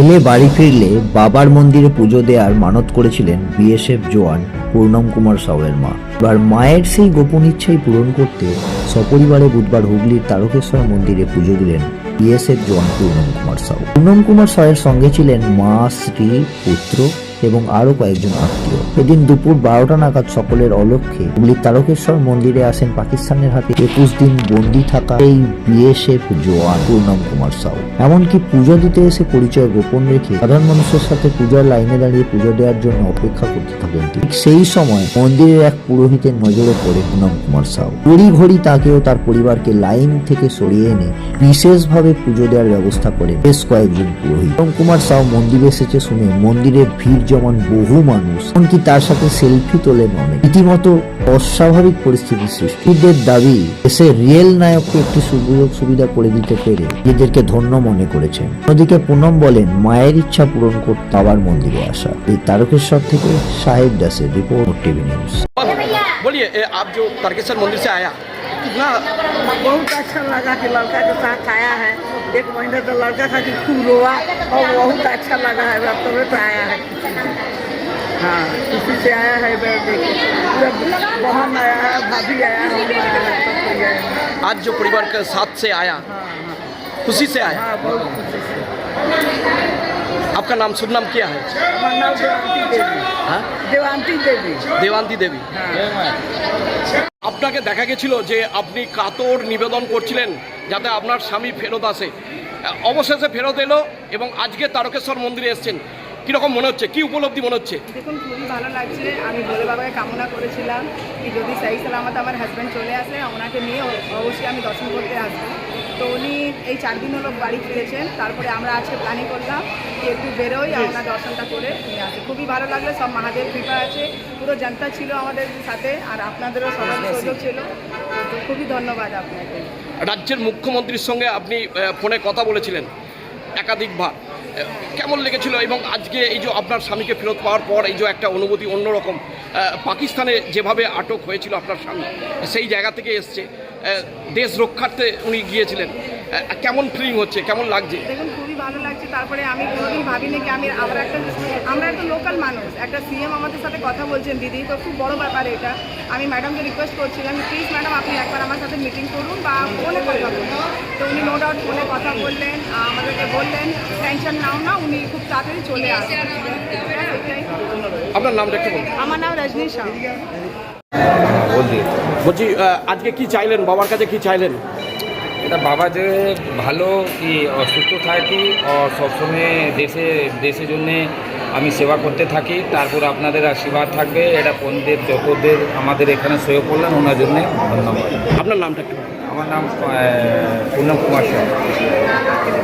ছেলে বাড়ি ফিরলে বাবার মন্দিরে পুজো দেওয়ার মানত করেছিলেন বিএসএফ জওয়ান পূর্ণম কুমার সাউয়ের মা। এবার মায়ের সেই গোপন ইচ্ছাই পূরণ করতে সপরিবারে বুধবার হুগলির তারকেশ্বর মন্দিরে পুজো দিলেন বিএসএফ জওয়ান পূর্ণম কুমার সাউ। পূর্ণম কুমার সাউয়ের সঙ্গে ছিলেন মা, স্ত্রী, পুত্র এবং আরও কয়েকজন আত্মীয়। এদিন দুপুর বারোটা নাগাদ সকলের অলক্ষ্যে হুগলির তারকেশ্বর মন্দিরে আসেন পাকিস্তানের হাতে একুশ দিন বন্দি থাকা এই বিএসএফ জওয়ান পূর্ণম কুমার সাউ এমনকি পুজো দিতে এসে পরিচয় গোপন রেখে সাধারণ মানুষের সাথে পূজার লাইনে দাঁড়িয়ে পুজো দেওয়ার জন্য অপেক্ষা করতে থাকেন ঠিক সেই সময় মন্দিরের এক পুরোহিতের নজরে পড়ে পূর্ণম কুমার সাউ ঘড়ি ঘড়ি তাকে ও তার পরিবারকে লাইন থেকে সরিয়ে এনে বিশেষভাবে পুজো দেওয়ার ব্যবস্থা করে বেশ কয়েকজন পুরোহিত। পূর্ণম কুমার সাউ মন্দিরে এসেছে শুনে মন্দিরের ভিড় জমান বহু মানুষ এমনকি তার সাথে সেলফি তোলেন অনেক রীতিমতো অস্বাভাবিক পরিস্থিতি সৃষ্টিদের দাবি এসে রিয়েল নায়ককে একটি সুযোগ সুবিধা করে দিতে পেরে নিজেদেরকে ধন্য মনে করেছেন অন্যদিকে পুনম বলেন মায়ের ইচ্ছা পূরণ করতে আবার মন্দিরে আসা এই তারকেশ্বর থেকে সাহেব দাসের রিপোর্ট টিভি নিউজ बोलिए ए, आप जो तारकेश्वर मंदिर से आया कितना बहुत अच्छा लगा कि लड़का के साथ आया है एक महीने तो लड़का था कि खूब रोआ और बहुत अच्छा लगा है अब तो तो आया है हाँ किसी से आया है वे- देखिए पूरा बहन आया है भाभी आया है हम आया है सब कोई आया है आज जो परिवार के साथ से आया हाँ हाँ खुशी से आया हाँ बहुत खुशी से आपका नाम शुभ नाम क्या है हमारा नाम देवांती देवी हाँ देवांती देवी দেবান্তি দেবী हाँ আপনাকে দেখা গেছিল যে আপনি কাতর নিবেদন করছিলেন যাতে আপনার স্বামী ফেরত আসে। অবশেষে ফেরত এলো এবং আজকে তারকেশ্বর মন্দিরে এসছেন। কীরকম মনে হচ্ছে? কী উপলব্ধি মনে হচ্ছে? দেখুন, খুবই ভালো লাগছে। আমি ভোলে বাবাকে কামনা করেছিলাম কি যদি সাই সালামত আমার হাজব্যান্ড চলে আসে, ওনাকে নিয়ে অবশ্যই আমি দর্শন করতে আসব। তো উনি এই চার দিন হলো বাড়ি ফিরেছেন তারপরে আমরা আজকে প্ল্যানিং করলাম যে একটু বেরোই আর ওনার দর্শনটা করে নিয়ে আসে। খুবই ভালো লাগল সব মহাদেব কৃপা আছে পুরো জনতা ছিল আমাদের সাথে আর আপনাদেরও সবার সুযোগ ছিল। তো খুবই ধন্যবাদ আপনাকে। রাজ্যের মুখ্যমন্ত্রীর সঙ্গে আপনি ফোনে কথা বলেছিলেন একাধিকবার কেমন লেগেছিল এবং আজকে এই যে আপনার স্বামীকে ফেরত পাওয়ার পর এই যে একটা অনুভূতি অন্যরকম পাকিস্তানে যেভাবে আটক হয়েছিল আপনার স্বামী সেই জায়গা থেকে এসছে। দেশ রক্ষার্থে উনি গিয়েছিলেন। কেমন ফিলিং হচ্ছে? কেমন লাগছে? দেখুন খুবই ভালো লাগছে। তারপরে আমি কোনোদিন ভাবিনি কি আমি আমরা একটা আমরা একটা লোকাল মানুষ। একটা সিএম আমাদের সাথে কথা বলছেন দিদি। তো খুব বড় ব্যাপার এটা। আমি ম্যাডামকে রিকোয়েস্ট করছিলাম প্লিজ ম্যাডাম আপনি একবার আমার সাথে মিটিং করুন বা ফোনে কথা বলুন। তো উনি নো ডাউট ফোনে কথা বললেন আমাদেরকে বললেন টেনশন নাও না উনি খুব তাড়াতাড়ি চলে ব্যাস এটাই। আপনার নামটা একটু বলুন। আমার নাম রজনী শাহ। বলছি আহ, আজকে কি চাইলেন? বাবার কাছে কি চাইলেন? এটা বাবা যে ভালো কি সুস্থ থাকি ও সবসময় দেশে দেশের জন্যে আমি সেবা করতে থাকি। তারপর আপনাদের আশীর্বাদ থাকবে। এটা পন্ডিত যতদের আমাদের এখানে সয়ে পড়লেন ওনার জন্যে ধন্যবাদ। আপনার নামটা বলুন। আমার নাম আহ, পূর্ণম কুমার সাহা